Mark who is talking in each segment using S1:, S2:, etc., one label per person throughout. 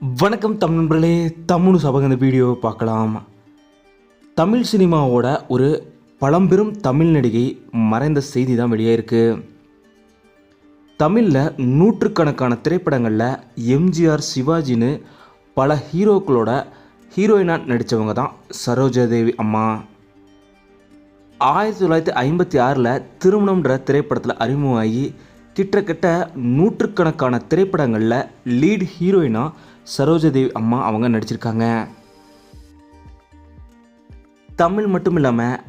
S1: வணக்கம் தமிழ் நண்பர்களே தமிழ் சபக இந்த வீடியோவை பார்க்கலாம். தமிழ் சினிமாவோட ஒரு பழம்பெரும் தமிழ் நடிகை மறைந்த செய்தி தான் வெளியாயிருக்கு தமிழில் நூற்றுக்கணக்கான திரைப்படங்களில் எம்ஜிஆர் சிவாஜின்னு பல ஹீரோக்களோட ஹீரோயினாக நடித்தவங்க தான் சரோஜாதேவி அம்மா. ஆயிரத்தி தொள்ளாயிரத்தி ஐம்பத்தி ஆறில் திருமணம்ன்ற திரைப்படத்தில் அறிமுகமாகி கிட்டத்தட்ட நூற்றுக்கணக்கான திரைப்படங்களில் லீட் ஹீரோயினாக சரோஜாதேவி அம்மா அவங்க நடிச்சிருக்காங்க. தமிழ் மட்டும் இல்லாமல்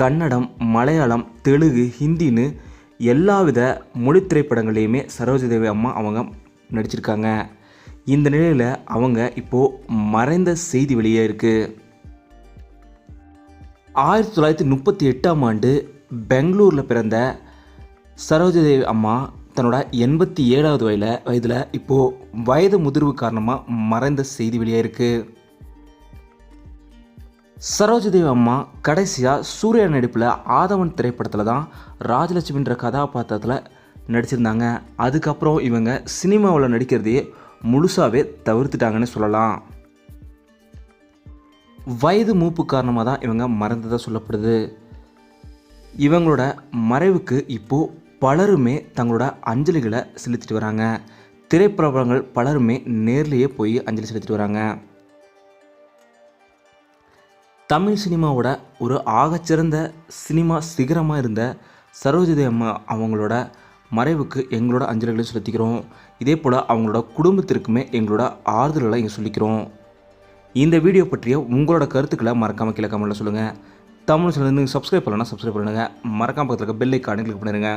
S1: கன்னடம் மலையாளம் தெலுங்கு ஹிந்தின்னு எல்லாவித மொழி திரைப்படங்களையுமே சரோஜாதேவி அம்மா அவங்க நடிச்சிருக்காங்க. இந்த நிலையில் அவங்க இப்போது மறைந்த செய்தி வெளியே இருக்குது ஆயிரத்தி தொள்ளாயிரத்தி முப்பத்தி எட்டாம் ஆண்டு பெங்களூரில் பிறந்த சரோஜதேவி அம்மா தன்னோட எண்பத்தி ஏழாவது வயதில் வயதில் இப்போது வயது முதிர்வு காரணமாக மறைந்த செய்தி வெளியாயிருக்கு. சரோஜதேவி அம்மா கடைசியாக சூர்யா நடிப்பில் ஆதவன் திரைப்படத்தில் தான் ராஜலட்சுமின்ற கதாபாத்திரத்தில் நடிச்சிருந்தாங்க. அதுக்கப்புறம் இவங்க சினிமாவில் நடிக்கிறதையே முழுசாகவே தவிர்த்துட்டாங்கன்னு சொல்லலாம். வயது மூப்பு காரணமாக தான் இவங்க மறந்ததாக சொல்லப்படுது. இவங்களோட மறைவுக்கு இப்போது பலருமே தங்களோட அஞ்சலிகளை செலுத்திட்டு வராங்க. திரைப்பிரபலங்கள் பலருமே நேர்லேயே போய் அஞ்சலி செலுத்திட்டு வராங்க. தமிழ் சினிமாவோட ஒரு ஆகச்சிறந்த சினிமா சிகரமாக இருந்த சரோஜிதே அம்மா அவங்களோட மறைவுக்கு எங்களோட அஞ்சலிகளை செலுத்திக்கிறோம். இதே போல் அவங்களோட குடும்பத்திற்குமே எங்களோட ஆறுதல்களை இங்கே சொல்லிக்கிறோம். இந்த வீடியோ பற்றிய உங்களோட கருத்துக்களை மறக்காமல் கீழே கமெண்ட்டில் சொல்லுங்கள் தமிழ் சேனல் நீங்கள் சப்ஸ்கிரைப் பண்ணலன்னா சப்ஸ்கிரைப் பண்ணுங்கள் மறக்காமல் பக்கத்தில் இருக்க பெல் ஐக்கானு கிளிக் பண்ணிடுங்க